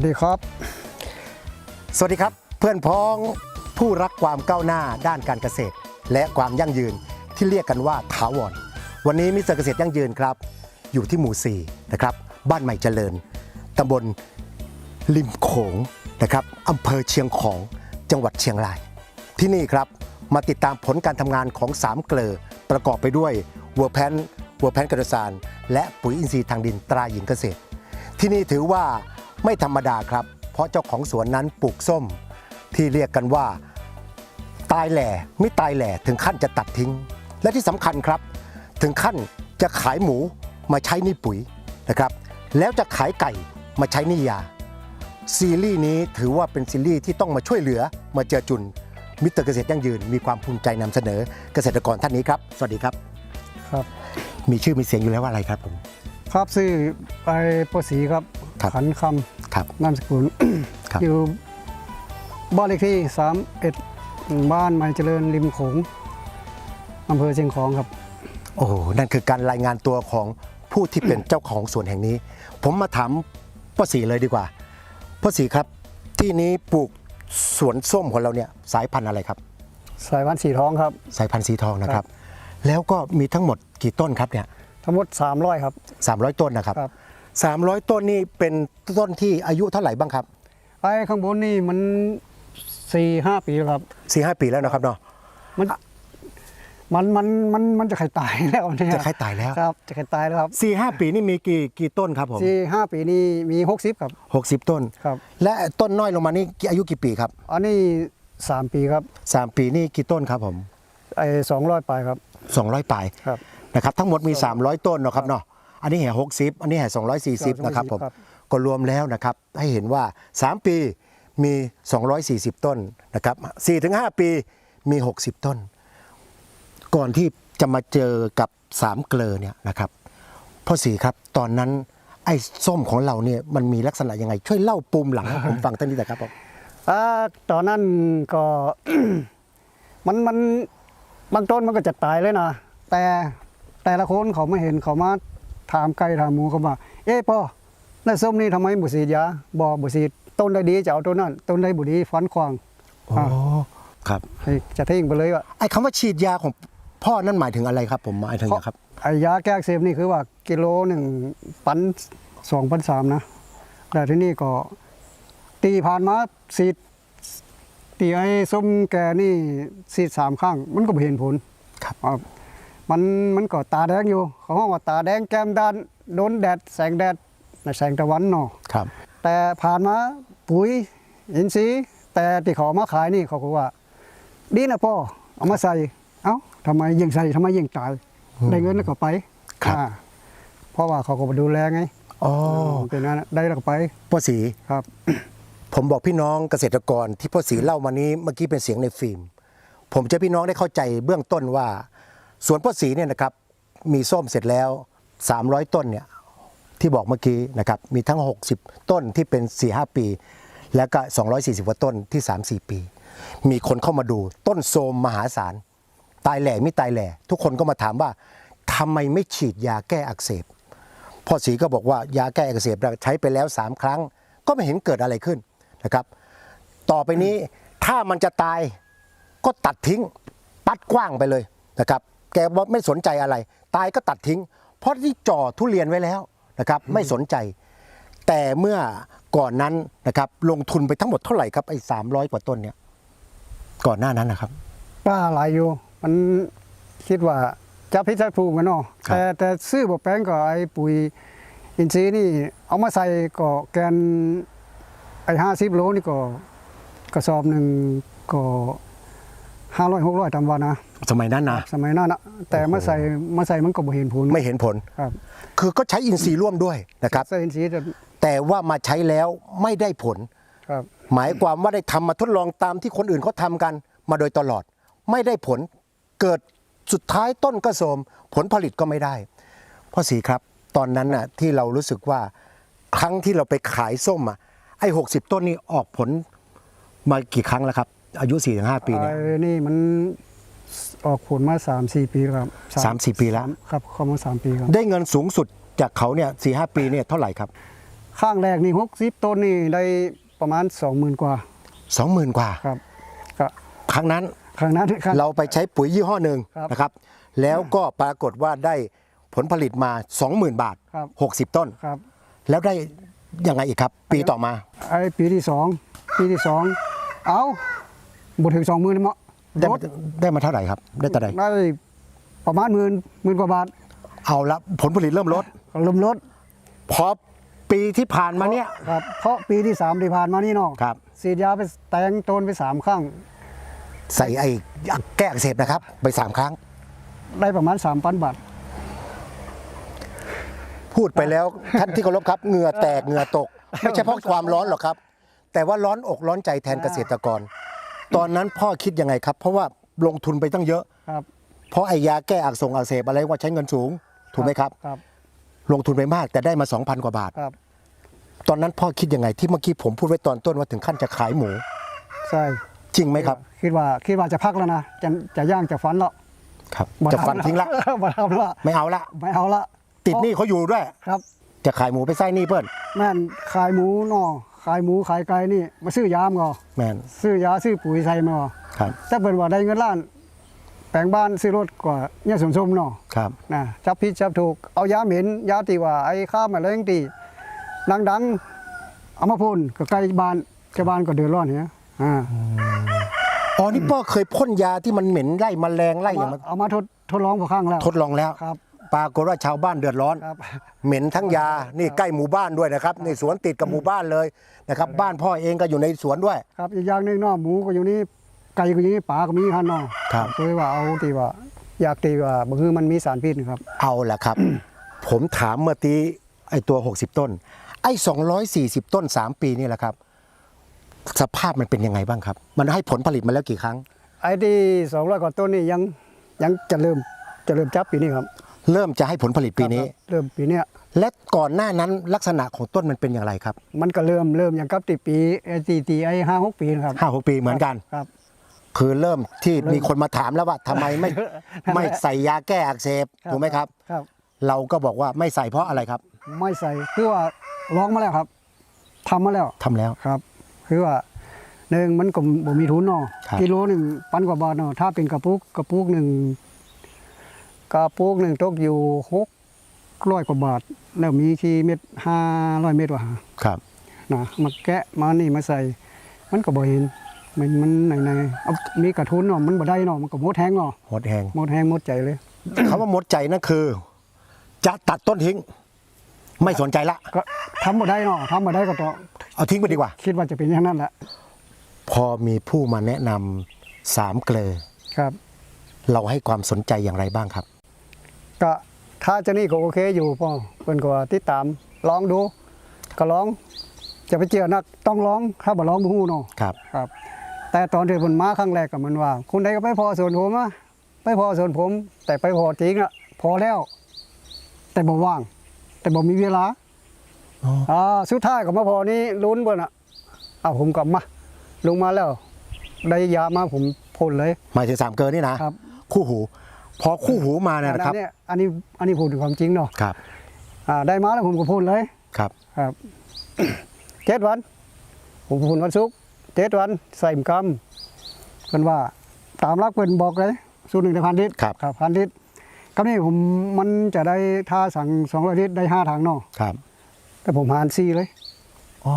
วัสดีครับ สวัสดีครับ เพื่อนพ้องผู้รักความก้าวหน้าด้านการเกษตร และความยั่งยืนที่เรียกกันว่าถาวร วันนี้มิสเตอร์เกษตรยั่งยืนครับ อยู่ที่หมู่4นะครับ บ้านใหม่เจริญตำบลริมโขงนะครับอำเภอเชียงของจังหวัดเชียงราย ที่นี่ครับมาติดตามผลการทำงานของ3เกลอประกอบไปด้วยวัวแพนวัวแพนกระสานและปุ๋ยอินทรีย์ทางดินตราหญิงเกษตร ที่นี่ถือว่า ไม่ธรรมดาครับ เพราะเจ้าของสวนนั้นปลูกส้ม ที่เรียกกันว่า ตายแหล่ไม่ตายแหล่ถึงขั้นจะตัดทิ้ง และที่สำคัญครับ ถึงขั้นจะขายหมูมาใช้นี่ปุ๋ยนะครับ แล้วจะขายไก่มาใช้นี่ยา ซีรีส์นี้ถือว่าเป็นซีรีส์ที่ต้องมาช่วยเหลือมาเจอจุน มิสเตอร์เกษตรยั่งยืนมีความภูมิใจนำเสนอเกษตรกรท่านนี้ครับ สวัสดีครับ ครับ มีชื่อมีเสียงอยู่แล้วว่าอะไรครับผม ครับชื่อไอปสีครับ ครับขันคครับำนามสกุลครับ อยู่บ้านเลขที่ 3 1 บ้านใหม่เจริญริมโขงอำเภอเชียงของครับ โอ้โหนั่นคือการรายงานตัวของผู้ที่เป็น เจ้าของสวนแห่งนี้ ผมมาถามพ่อสีเลยดีกว่าพ่อสีครับที่นี้ปลูกสวนส้มของเราเนี่ยสายพันธุ์อะไรครับ สายวันสีทองครับ สายพันธุ์สีทองนะครับ แล้วก็มีทั้งหมดกี่ต้นครับเนี่ยทั้งหมด 300 ครับ 300 ต้นนะครับ ครับ 300 ต้นนี่เป็นต้นที่อายุเท่าไหร่บ้างครับไอ้ข้างบนนี่มัน4 5ปีแล้วครับ4 5ปีแล้วนะครับเนาะมันมันมันมันมันจะไข่ตายแล้วเนี่ยจะใกล้ตายแล้วครับจะไข่ตายแล้วครับ4 5ปีนี่มีกี่กี่ต้นครับผมสี่ห้าปีนี่มี60ครับ60ต้นครับ และต้นน้อยลงมานี่อายุกี่ปีครับอันนี้3ปีครับ3ปีนี่กี่ต้นครับผมไอ้200ปลายครับ200ปลายครับนะครับ ทั้งหมดมี300ต้นเนาะครับเนาะ อันนี้แห่60อันนี้แห่240นะครับผมครับก็รวมแล้วนะครับให้เห็นว่า 3 ปีมี 240 ต้นนะครับ4-5ปีมี 60 ต้น ก่อนที่จะมาเจอกับ3เกลอเนี่ยนะครับพ่อสีครับตอนนั้นไอ้ส้มของเราเนี่ยมันมีลักษณะยังไง ช่วยเล่าปูมหลังให้ผมฟังท่านนี้หนะครับผมอ่าตอนนั้นก็มันมันบางต้นมันก็จะตายเลยนะแต่แต่ละคนเขาไม่เห็นเขามา ถามไก่ถามหมูเขาว่า เอ๊ะพ่อแล้วส้มนี่ทำไมบุสีดยาบอบุสีดต้นได้ดีจะเอาต้นนั้นต้นได้บุดีฟันควางโอ้ครับให้จะทิ้งไปเลยว่าไอ้คำว่าฉีดยาของพ่อนั่นหมายถึงอะไรครับผมหมายถึงอะไรครับไอ้ยาแก้อักเสบนี่คือว่ากิโลหนึ่งปันสองพันสามนะแต่ที่นี่ก็ตีผ่านมาสีดตีไอ้ส้มแกนี่สีดสามข้าง มันก็ไม่เห็นผลครับอ่า มันมันก็ตาแดงอยู่เขาห้องว่าตาแดงแก้มด้านโดนแดดแสงแดดแสงตะวันเนาะครับ แต่ผ่านมาปุ๋ยอินทรีย์แต่ที่เขาเอามาขายนี่เขาก็ว่า ดีนะพ่อเอามาใส่เอ้าทำไมยิ่งใส่ทำไมยิ่งตายได้เงินแล้วก็ไปครับอ่าเพราะว่าเขาก็มาดูแลไงอ๋อเป็นนั้นได้แล้วก็ไปพ่อสีครับ ผมบอกพี่น้องเกษตรกรที่พ่อสีเล่ามานี้เมื่อกี้เป็นเสียงในฟิล์ม ผมจะให้พี่น้องได้เข้าใจเบื้องต้นว่า สวนพ่อสีเนี่ยนะครับมีส้มเสร็จแล้ว 300 ต้นเนี่ยที่บอกเมื่อกี้นะครับมีทั้ง 60 ต้นที่เป็น 4-5 ปี แล้วก็ 240กว่าต้นที่ 3-4 ปี มีคนเข้ามาดูต้นโทมมหาศาล ตายแหล่ไม่ตายแหล่ ทุกคนก็มาถามว่าทำไมไม่ฉีดยาแก้อักเสบพ่อศรีก็บอกว่ายาแก้อักเสบใช้ไปแล้ว 3 ครั้ง ก็ไม่เห็นเกิดอะไรขึ้นนะครับ ต่อไปนี้ถ้ามันจะตายก็ตัดทิ้งปัดกว้างไปเลยนะครับ แกบอกไม่สนใจอะไร ตายก็ตัดทิ้ง เพราะที่จ่อทุเรียนไว้แล้วนะครับไม่สนใจ แต่เมื่อก่อนนั้นนะครับลงทุนไปทั้งหมดเท่าไหร่ครับไอ้สามร้อยกว่าต้นเนี่ยก่อนหน้านั้นนะครับป้าหลายอยู่มันคิดว่าจะพิจารณากันเนาะครับแต่แต่ซื้อบอกแป้งก็ไอ้ปุ๋ยอินทรีย์นี่เอามาใส่ก็แกนไอ้ห้าสิบโลนี่ก็กระสอบหนึ่งก็ห้าร้อยหกร้อยตามวันนะ สมัยนั้นนะ สมัยนั้นนะแต่โอ้โหมาใส่มาใส่มันก็บ่เห็นผลไม่เห็นผล ครับคือก็ใช้อินทรีย์ร่วมด้วยนะครับ ใส่อินทรีย์จะแต่ว่ามาใช้แล้วไม่ได้ผล ครับหมายความว่าได้ทำมาทดลองตามที่คนอื่นเขาทำกัน มาโดยตลอด ไม่ได้ผลเกิดสุดท้ายต้นก็โทรมผลผลิตก็ไม่ได้พ่อสีครับตอนนั้นน่ะที่เรารู้สึกว่าครั้งที่เราไปขายส้มอะไอ้หกสิบต้นนี้ออกผลมากี่ครั้งแล้วครับ อายุ4ี่ถึงห้าปีเนี่ย ไอ้นี่มัน ออกผลมาสามสี่ปีแล้วครับสามสี่ปีแล้ว ครับเข้ามาสามปีครับ ได้เงินสูงสุดจากเขาเนี่ยสี่ห้าปีเนี่ยเท่าไหร่ครับ ข้างแรกนี่หกสิบต้นนี่ได้ประมาณสองหมื่นกว่า สองหมื่นกว่า ครับก็ครั้งนั้นครั้งนั้นครั้ง เราไปใช้ปุ๋ยยี่ห้อหนึ่งครับนะครับ แล้วก็ปรากฏว่าได้ผลผลิตมา 20,000 บาท ครับ 60 ต้น ครับ แล้วได้ยังไงอีกครับ ปีต่อมา ไอ้ปีที่สองปีที่สองเอาบถึงสองหมื่นมั้ง ได้ลมาดได้มาเท่าไหร่ครับ ได้แต่าไหร่ได้ประมาณหมื่นหมื่นกว่าบาทเอาละผลผลิตเริ่มลดเริ่มลดพอปีที่ผ่านมาเนี่ย ครับเพราะปีที่สามที่ผ่านมานี่เนาะครับฉีดยาไปแตงต้นไปสามครั้งใส่ไอ้แก้อักเสบนะครับ ไปสามครั้ง ได้ประมาณสามพันบาท พูดไปแล้ว ท่านที่เคารพครับเหงื่อแตกเหงื่อตก ไม่ใช่เพราะความร้อนหรอกครับ แต่ว่าร้อนอกร้อนใจแทนเกษตรกร ตอนนั้นพ่อคิดยังไงครับ เพราะว่าลงทุนไปตั้งเยอะ ครับเพราะไอ้ยาแก้อักเสบอักเสบอะไรว่าใช้เงินสูงถูกไหมครับ ครับลงทุนไปมากแต่ได้มา 2,000 กว่าบาท ครับตอนนั้นพ่อคิดยังไงที่เมื่อกี้ผมพูดไว้ตอนต้นว่าถึงขั้นจะขายหมู ใช่จริงไหมครับคิดว่าคิดว่าจะพักแล้วนะจะจะย่างจะฟันแล้วครับบ่จะทำฟันทิ้งละ บ่ทำละไม่เอาละ ไม่เอาละติดหนี้เขาอยู่ด้วย ครับ จะขายหมูไปไส้หนี้เพื่อนแม่นขายหมูเนอ ขายหมูขายไก่นี่มาซื้อยามก่อแมนซื้อยาซื้อปุ๋ยใส่มาก่อครับถ้าเป็นว่าได้เงินล้าน แปลงบ้านซื้อรถกว่าเนี่ยสมสมๆเนาะครับนะจับผิดจับถูกเอายาเหม็นยาตีว่าไอ้ข้ามอะไรทั้งตีดังๆเอามาพ่นก็ใกล้บ้านชาวบ้านก็เดือดร้อนเนี่ยอ่าอ๋อนี่พ่อเคยพ่นยาที่มันเหม็นไล่แมลงไล่อย่างมันเอามาทดทดลองพอครั้งแล้ว ทดลองแล้วครับ ปรากฏว่าชาวบ้านเดือดร้อน ครับ เหม็นทั้งยา นี่ใกล้หมู่บ้านด้วยนะครับในสวนติดกับหมู่บ้านเลยนะครับ บ้านพ่อเองก็อยู่ในสวนด้วย ครับอีกอย่างหนึงเนาะหมูก็อยู่นี่ไก่ก็อยู่นี่ปลาก็มีคันเนาะครับเคยว่าเอาตีว่า อยากตีว่าบางทีมันมีสารพิษนะครับ เอาละครับ ผมถามเมื่อกี้ไอ้ตัว 60 ต้น ไอ้ 240 ต้น 3 ปีนี่แหละครับ สภาพมันเป็นยังไงบ้างครับ มันให้ผลผลิตมาแล้วกี่ครั้ง ไอ้ที่สองร้อยกว่าต้นนี่ยังยังจะเริ่มจะเริ่มจับปีนี้ครับ เริ่มจะให้ผลผลิตปีนี้ครับเริ่มปีเนี้ยและก่อนหน้านั้นลักษณะของต้นมันเป็นอย่างไรครับมันก็เริ่มเริ่มอย่างกับตีปีไอ้ตีตีไอ้ห้าหกปีนะครับห้าหกปีเหมือนกัน ครับ คือเริ่มที่มีคนมาถามแล้วว่าทำไมไม่นั่นแหละไม่ใส่ยาแก้อักเสบถูกไหมครับ ครับ เราก็บอกว่าไม่ใส่เพราะอะไรครับไม่ใส่คือว่าร้องมาแล้วครับทำมาแล้วทำแล้ว ครับ คือว่าหนึ่งมันก็บ่มีทุนเนาะครับ กิโลหนึ่งพันกว่าบาทเนาะถ้าเป็นกระปุกกระปุกหนึ่ง กระปุกหนึ่งตกอยู่หกร้อยกว่าบาท แล้วมีที่เม็ดห้าร้อยเม็ดว่ะครับนะมาแกะมานี่มาใส่ มันก็บ่เห็นมันมันไหนไหนๆเอามีกระทุนเนาะมันบ่ได้เนาะมันก็หมดแห้งเนาะหดแหงหมดแห้งหมดใจเลยคำว่าหมดใจนั่นคือ จะตัดต้นทิ้ง ไม่สนใจละก็ทำบ่ได้เนาะทำบ่ได้ก็ต้องเอาทิ้งไปดีกว่า คิดว่าจะเป็นอย่างนั้นแหละพอมีผู้มาแนะนำสามเกลอครับ เราให้ความสนใจอย่างไรบ้างครับ ก็ถ้าเจะนี่ก็โอเคอยู่พ่อเพิ่นก็ว่าติดตามลองดู ก็ลองจะไปเจอนักต้องลองถ้าบ่ลองบ่ฮู้เนาะครับ ครับ แต่ตอนที่เพิ่นมาครั้งแรกก็มันว่า คุณใดก็ไปพอส่วนผมอะไปพอส่วนผม แต่ไปพอจริงอะพอแล้ว แต่บ่ว่าง แต่บ่มีเวลาอ๋ออ่าสุดท้ายก็มาพอนี้ลุ้นเพิ่นอะอ้าวผมก็มาลงมาแล้ว ได้ยามาผมพ่นเลย หมายถึงสามเกลอนี่นะครับ คู่หู พอคู่หูมาเนี่ยนะครับ อันนี้อันนี้อันนี้พูดถึงความจริงเนาะครับอ่าได้มาแล้วผมก็พ่นเลยครับครับเจ็ดวัน ผมพูนวันศุกร์เจ็ดวันใส่หมกำเป็นว่าตามรักเป็นบอกเลยสูตรหนึ่งในพันลิตรครับครับพันลิตรคำนี้ผมมันจะได้ถ้าสั่งสองร้อยลิตรได้ห้าถังเนาะครับ แต่ผมหารสี่เลยอ๋อ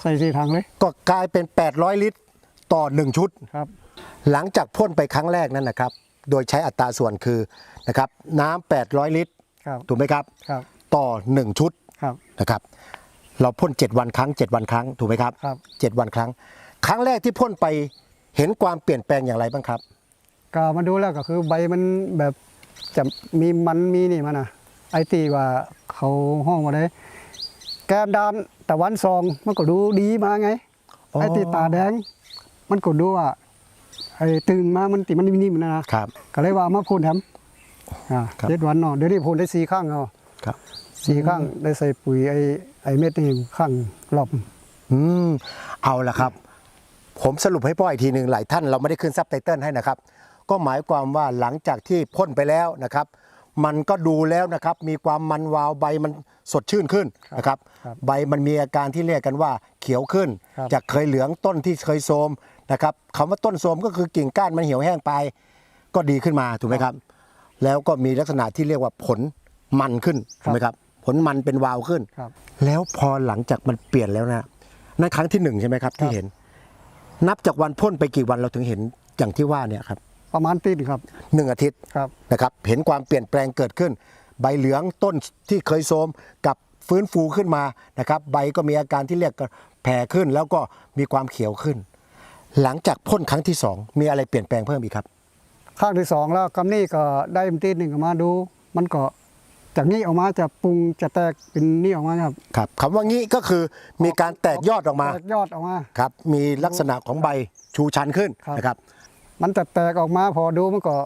ใส่สี่ถังเลย ก็กลายเป็น800ลิตรต่อ1ชุดครับ หลังจากพ่นไปครั้งแรกนั้นนะครับ โดยใช้อัตราส่วนคือนะครับน้ำ800 ลิตรครับถูกไหมครับครับ ต่อ 1 ชุดครับนะครับ เราพ่น 7 วันครั้ง 7 วันครั้งถูกไหมครับครับ7วันครั้ง ครั้งแรกที่พ่นไปเห็นความเปลี่ยนแปลงอย่างไรบ้างครับ ก็มาดูแล้วก็คือใบมันแบบจะมีมันมีนี่มันนะไอตีว่าเขาห้องมาได้ แก้มดานแต่วันซองมันก็ดูดีมาไงอ๋อไอ้ตีตาแดง มันก็ดูว่า ไอ้ตึงมามันติมันนิ่มๆนะนะครับ ก็เลยว่าเอามาพ่นแถมอ่าครับ เจ็ดวันเนาะเดี๋ยวนี้พ่นได้สี่ข้างเอาครับ สี่ข้างได้ใส่ปุ๋ยไอ้ไอ้เม็ดนี่ข้างรอบอืมเอาละครับ ผมสรุปให้พ่ออีกทีหนึ่งหลายท่านเราไม่ได้ขึ้นซับไตเติลให้นะครับ ก็หมายความว่าหลังจากที่พ่นไปแล้วนะครับ มันก็ดูแล้วนะครับ มีความมันวาวใบมันสดชื่นขึ้นนะครับครับใบมันมีอาการที่เรียกกันว่าเขียวขึ้นครับจากเคยเหลืองต้นที่เคยโทรม นะครับคำว่าต้นโทรมก็คือกิ่งก้านมันเหี่ยวแห้งไป ก็ดีขึ้นมาถูกไหมครับ แล้วก็มีลักษณะที่เรียกว่าผลมันขึ้นถูกไหมครับ ผลมันเป็นวาวขึ้น ครับ แล้วพอหลังจากมันเปลี่ยนแล้วนะนั่นครั้งที่หนึ่งใช่ไหมครับที่ครับเห็น นับจากวันพ่นไปกี่วันเราถึงเห็นอย่างที่ว่าเนี่ยครับประมาณปีหนึงครับหนึ่งอาทิตย์ครับนะครับ เห็นความเปลี่ยนแปลงเกิดขึ้น ใบเหลืองต้นที่เคยโทรมกับฟื้นฟูขึ้นมานะครับ ใบก็มีอาการที่เรียกกันแผ่ขึ้น แล้วก็มีความเขียวขึ้น หลังจากพ่นครั้งที่สองมีอะไรเปลี่ยนแปลงเพิ่มอีกครับ ข้างที่สองแล้วกำนี่ก็ได้ปีหนึ่งออกมาดู มันก็จากนี้ออกมาจะปรุงจะแตกเป็นนี่ออกมาครับครับคำว่างี้ก็คือมีการแตกยอดออกมาแตกยอดออกมา ครับ มีลักษณะของใบชูชันขึ้นครับ นะครับ มันจะแตกออกมาพอดูมันก็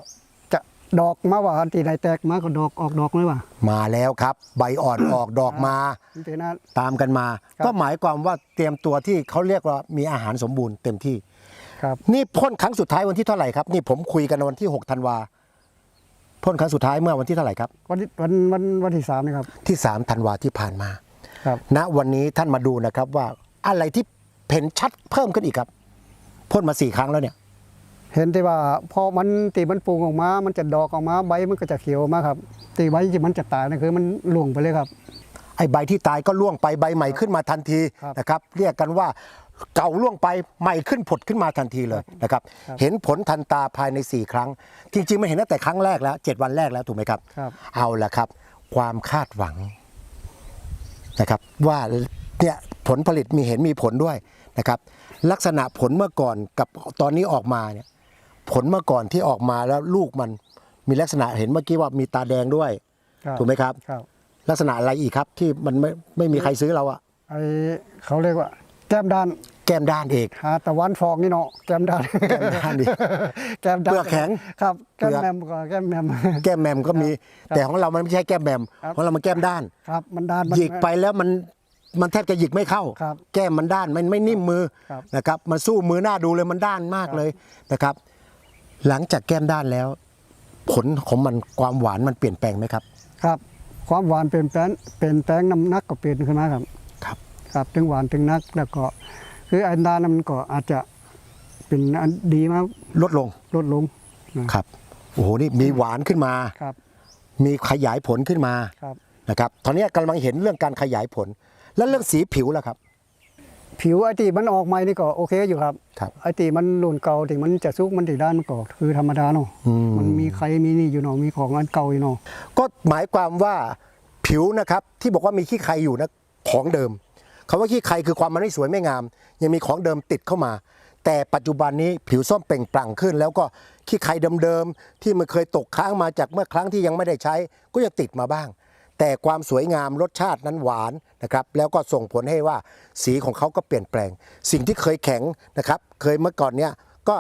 จะดอกมาว่าอันที่ไหนแตกมาก็ดอกออกดอกเลยว่ามาแล้วครับ ใบอ่อนออกดอกมาอันที่นั้น ตามกันมา ครับ ก็หมายความว่าเตรียมตัวที่เขาเรียกว่ามีอาหารสมบูรณ์เต็มที่ ครับนี่พ่นครั้งสุดท้ายวันที่เท่าไหร่ครับนี่ผมคุยกันวันที่6ธันวาพ่นครั้งสุดท้ายเมื่อวันที่เท่าไหร่ครับ วันที่วันวันวันที่สามนี่ครับที่3ธันวาที่ผ่านมา ครับ ณวันนี้ท่านมาดูนะครับว่าอะไรที่เห็นชัดเพิ่มขึ้นอีกครับพ่นมาสี่ครั้งแล้วเนี่ย เห็นที่ว่าพอมันตีมันปรุงออกมา มันจะดอกออกมาใบมันก็จะเขียวมาครับตีใบที่มันจะตายนะคือมันหลวงไปเลยครับ ไอ้ใบที่ตายก็ล่วงไปใบใหม่ขึ้นมาทันทีครับ นะครับ เรียกกันว่า เก่าล่วงไปใหม่ขึ้นผดขึ้นมาทันทีเลยนะครับครับเห็นผลทันตาภายใน 4 ครั้ง จริงๆมันเห็นตั้งแต่ครั้งแรกแล้ว 7 วันแรกแล้วถูกไหมครับครับ เอาละครับ ความคาดหวังนะครับว่าเนี่ยผลผลิตมีเห็นมีผลด้วยนะครับ ลักษณะผลเมื่อก่อนกับตอนนี้ออกมาเนี่ยผลเมื่อก่อนที่ออกมาแล้วลูกมันมีลักษณะเห็นเมื่อกี้ว่ามีตาแดงด้วยครับถูกไหมครับครับ ลักษณะอะไรอีกครับที่มันไม่ไม่มีใครซื้อเราอะไอเขาเรียกว่า แก้มด้านแก้มด้านเอกหาตะวันฟองนี่เนาะแก้มด้านแก้มด้านดิแก้มด้านเปลือกแข็งครับเปลืแก้อกมแมมก็แก้มแมมแก้มแมมก็มีครับแต่ของเรามันไม่ใช่แก้มแมมครับของเรามันแก้มด้านครับมันด้านมันหยิกไปแล้วมันมันแทบจะหยิกไม่เข้าครับแก้มมันด้านมันไม่นิ่มมือครับนะครับมันสู้มือหน้าดูเลยมันด้านมากครับเลยนะครับ หลังจากแก้มด้านแล้ว ผลของมันความหวานมันเปลี่ยนแปลงไหมครับ ครับ ความหวานเปลี่ยนแปลงเปลี่ยนแปลงน้ำหนักก็เปลี่ยนขึ้นมาครับ ครับครับถึงหวานถึงนักแล้วก็ คืออันดานนมันก็อาจจะเป็นอันดีมากลดลงลดลงนะครับโอ้โหนี่มีหวานขึ้นมาครับ มีขยายผลขึ้นมาครับนะครับตอนนี้กำลังเห็นเรื่องการขยายผล แล้วเรื่องสีผิวล่ะครับ ผิวไอตีมันออกใหม่นี่ก็โอเคอยู่ครับครับไอตีมันหลุนเก่าที่มันจะซุกมันตีด้านมันก็คือธรรมดาเนาะอืมมันมีใครมีนี่อยู่เนาะมีของอันเก่าอยู่เนาะก็หมายความว่าผิวนะครับที่บอกว่ามีขี้ใครอยู่นะของเดิม คำว่าขี้ใครคือความมันไม่สวยไม่งาม ยังมีของเดิมติดเข้ามา แต่ปัจจุบันนี้ผิวส้มเปล่งปลั่งขึ้น แล้วก็ขี้ใครเดิมๆที่มันเคยตกค้างมาจากเมื่อครั้งที่ยังไม่ได้ใช้ ก็ยังติดมาบ้าง แต่ความสวยงามรสชาตินั้นหวานนะครับแล้วก็ส่งผลให้ว่าสีของเขาก็เปลี่ยนแปลง สิ่งที่เคยแข็งนะครับเคยเมื่อก่อนเนี้ยก็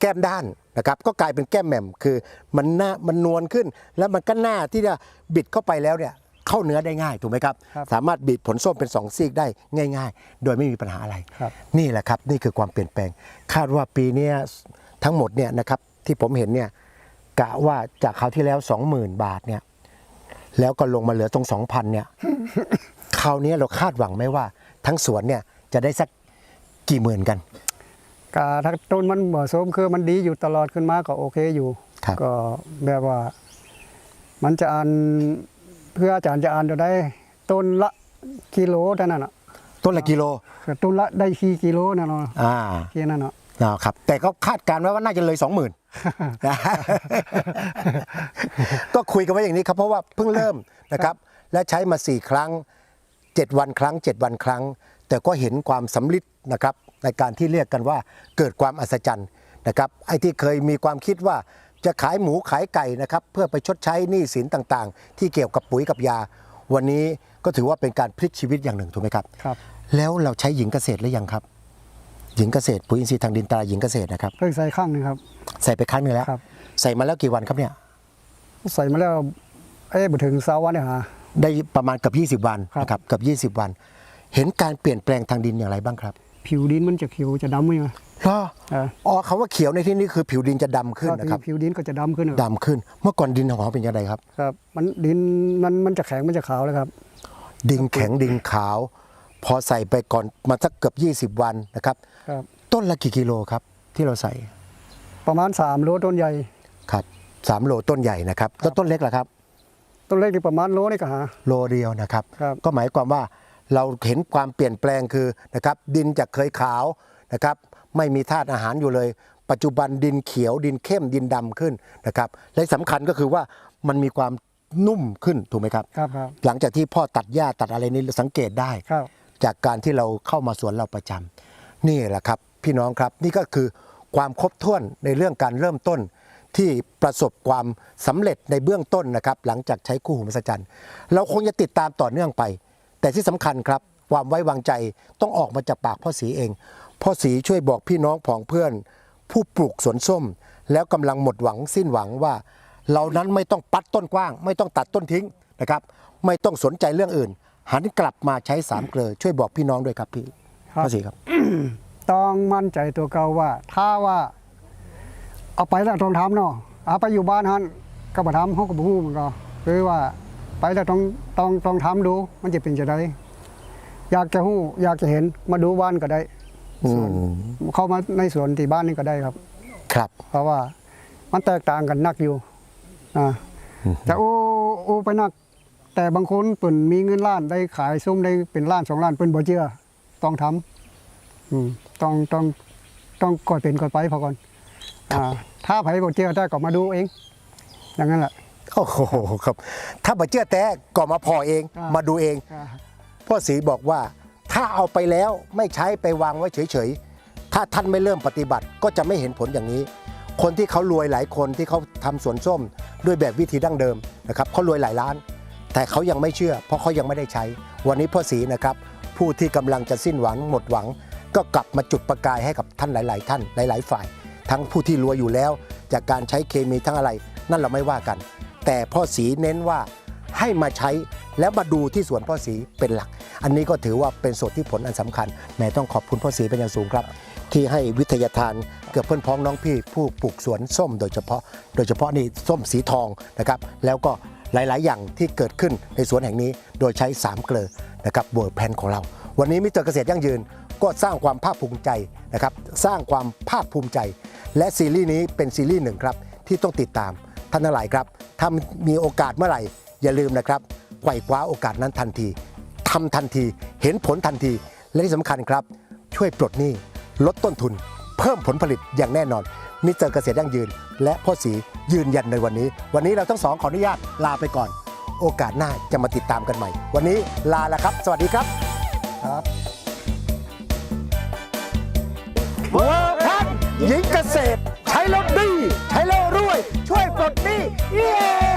แก้มด้านนะครับก็กลายเป็นแก้มแหม่มคือมันหน้ามันนวลขึ้น แล้วมันก็หน้าที่จะบิดเข้าไปแล้วเนี่ย เข้าเนื้อได้ง่ายถูกไหมครับครับสามารถบิดผลส้มเป็นสองซีกได้ง่าย ๆ โดยไม่มีปัญหาอะไรครับนี่แหละครับนี่คือความเปลี่ยนแปลง คาดว่าปีเนี้ยทั้งหมดเนี่ยนะครับที่ผมเห็นเนี่ยกะว่าจากคราวที่แล้ว 20,000 บาทเนี่ยแล้วก็ลงมาเหลือตรง 2,000เนี่ยคราวนี้เราคาดหวังไหมว่า ทั้งสวนเนี่ยจะได้สักกี่หมื่นกันกาถ้าต้นมันเหมาะสมคือมันดีอยู่ตลอดขึ้นมาก็โอเคอยู่ครับก็แบบว่า มันจะอ่าน เพื่ออาจารย์จะอ่านจะได้ต้นละกิโลเท่านั้นอะต้นละกิโลก็ต้นละได้กี่กิโลนะเนาะอ่าแค่นั้นเนาะนะครับแต่ก็คาดการณ์ไว้ว่าน่าจะเลยสองหมื่นก็คุยกันไว้อย่างนี้ครับเพราะว่าเพิ่งเริ่มนะครับ และใช้มา4ครั้ง7วันครั้ง7วันครั้ง แต่ก็เห็นความสำลิดนะครับ ในการที่เรียกกันว่าเกิดความอัศจรรย์นะครับ ไอ้ที่เคยมีความคิดว่า จะขายหมูขายไก่นะครับเพื่อไปชดใช้หนี้สินต่างๆ ที่เกี่ยวกับปุ๋ยกับยา วันนี้ก็ถือว่าเป็นการพลิกชีวิตอย่างหนึ่งถูกไหมครับ ครับ แล้วเราใช้หญิงเกษตรหรือยังครับ หญิงเกษตรปุ๋ยอินทรีย์ทางดินตราหญิงเกษตรนะครับ เพิ่งใส่ข้างหนึงครับ ใส่ไปครั้งหนึงแล้ว ครับ ใส่มาแล้วกี่วันครับเนี่ยใส่มาแล้วเอ๊ะบ่ถึงเสาร์วันเนี่ยฮะ ได้ประมาณเกับ20 วันครับ นะครับเกับ20 วัน เห็นการเปลี่ยนแปลงทางดินอย่างไรบ้างครับ ผิวดินมันจะเขียวจะดำไหมเหรอเอออ๋อคำว่าเขียวในที่นี้คือผิวดินจะดำขึ้นนะครับผิวดินก็จะดำขึ้นดำขึ้น เมื่อก่อนดินของเราเป็นยังไงครับครับ มันดินมันมันจะแข็งมันจะขาวเลยครับ ดินแข็งดินขาว พอใส่ไปก่อนมาสักเกือบ 20 วันนะครับครับ ต้นละกี่กิโลครับที่เราใส่ ประมาณ3โลต้นใหญ่ครับสามโลต้นใหญ่นะครับแล้วต้นเล็กล่ะครับ ต้นเล็กนี่ประมาณโลนี่ก็หาโลเดียวนะครับครับก็หมายความว่า เราเห็นความเปลี่ยนแปลงคือนะครับดินจากเคยขาวนะครับไม่มีธาตุอาหารอยู่เลย ปัจจุบันดินเขียวดินเข้มดินดำขึ้นนะครับและสำคัญก็คือว่ามันมีความนุ่มขึ้นถูกไหมครับครับครับหลังจากที่พ่อตัดหญ้าตัดอะไรนี่สังเกตได้ครับจากการที่เราเข้ามาสวนเราประจำนี่แหละครับ พี่น้องครับนี่ก็คือความครบถ้วนในเรื่องการเริ่มต้นที่ประสบความสำเร็จในเบื้องต้นนะครับ หลังจากใช้คู่หูมหัศจรรย์ เราคงจะติดตามต่อเนื่องไป แต่ที่สำคัญครับความไว้วางใจต้องออกมาจากปากพ่อสีเอง พ่อสีช่วยบอกพี่น้องผองเพื่อน ผู้ปลูกสวนส้ม แล้วกำลังหมดหวังสิ้นหวังว่า เรานั้นไม่ต้องปัดต้นกว้าง ไม่ต้องตัดต้นทิ้งนะครับ ไม่ต้องสนใจเรื่องอื่น หันกลับมาใช้สามเกลือช่วยบอกพี่น้องด้วยครับพี่ครับพ่อสีครับ ต้องมั่นใจตัวเก่าว่า ถ้าว่า เอาไปแล้วต้องทำเนาะเอาไปอยู่บ้านฮันก็บ่ทำเขาก็บ่ฮู้มันก็คือว่า ไปแล้วต้องต้องต้องทำดู มันจะเป็นจะได้อยากจะฮู้ อยากจะเห็นมาดูบ้านก็ได้อืมเข้ามาในสวนที่บ้านนี่ก็ได้ครับ ครับ เพราะว่ามันแตกต่างกันนักอยู่อ่าแต่โอ้โอ้ไปนัก แต่บางคนเปิ่นมีเงินล้านได้ขายส้มได้เป็นล้านสองล้านเปิ่นบ่เชื่อต้องทำอืมต้องต้องต้องก่อยเป็นก่อยไปพอก่อนอ่าถ้าไผบ่เชื่อได้ก็มาดูเองอย่างนั้นแหละ โอ้โหครับ ถ้าบัเชื่อแต่ก็มาพอเองอ่าม มาดูเอง อ่าพ่อศรีบอกว่าถ้าเอาไปแล้วไม่ใช้ไปวางไว้เฉยๆ ถ้าท่านไม่เริ่มปฏิบัติก็จะไม่เห็นผลอย่างนี้ คนที่เขารวยหลายคนที่เขาทำสวนส้มด้วยแบบวิธีดั้งเดิมนะครับเขารวยหลายล้าน แต่เขายังไม่เชื่อ เพราะเขายังไม่ได้ใช้ วันนี้พ่อศรีนะครับ ผู้ที่กำลังจะสิ้นหวังหมดหวัง ก็กลับมาจุดประกายให้กับท่านหลาย ๆ ท่านหลาย ๆ ฝ่าย ทั้งผู้ที่รวยอยู่แล้ว จากการใช้เคมีทั้งอะไร นั่นเราไม่ว่ากัน แต่พ่อศรีเน้นว่าให้มาใช้แล้วมาดูที่สวนพ่อศรีเป็นหลัก อันนี้ก็ถือว่าเป็นส่วนที่ผลอันสำคัญแม่ต้องขอบคุณพ่อศรีเป็นอย่างสูงครับ ที่ให้วิทยาทานเกือบเพื่อนพ้องน้องพี่ผู้ปลูกสวนส้มโดยเฉพาะ โดยเฉพาะนี่ส้มสีทองนะครับ แล้วก็หลาย ๆ อย่างที่เกิดขึ้นในสวนแห่งนี้โดยใช้3เกลือนะครับเวอร์แพนของเรา วันนี้มิสเตอร์เกษตรยั่งยืนก็สร้างความภาคภูมิใจนะครับ สร้างความภาคภูมิใจ และซีรีส์นี้เป็นซีรีส์หนึ่งครับที่ต้องติดตาม ท่านทั้งหลายครับถ้ามีโอกาสเมื่อไหร่ อย่าลืมนะครับไขว่คว้าโอกาสนั้นทันทีทำทันทีเห็นผลทันที และที่สำคัญครับ ช่วยปลดหนี้ลดต้นทุน เพิ่มผลผลิตอย่างแน่นอนมิสเตอร์เกษตรยั่งยืน และพ่อสียืนยันในวันนี้ วันนี้เราทั้งสองขออนุญาตลาไปก่อน โอกาสหน้าจะมาติดตามกันใหม่ วันนี้ลาแล้วครับ สวัสดีครับครับเวอร์พันหญิงเกษตรใช้แล้วดี ปลดหนี้เย้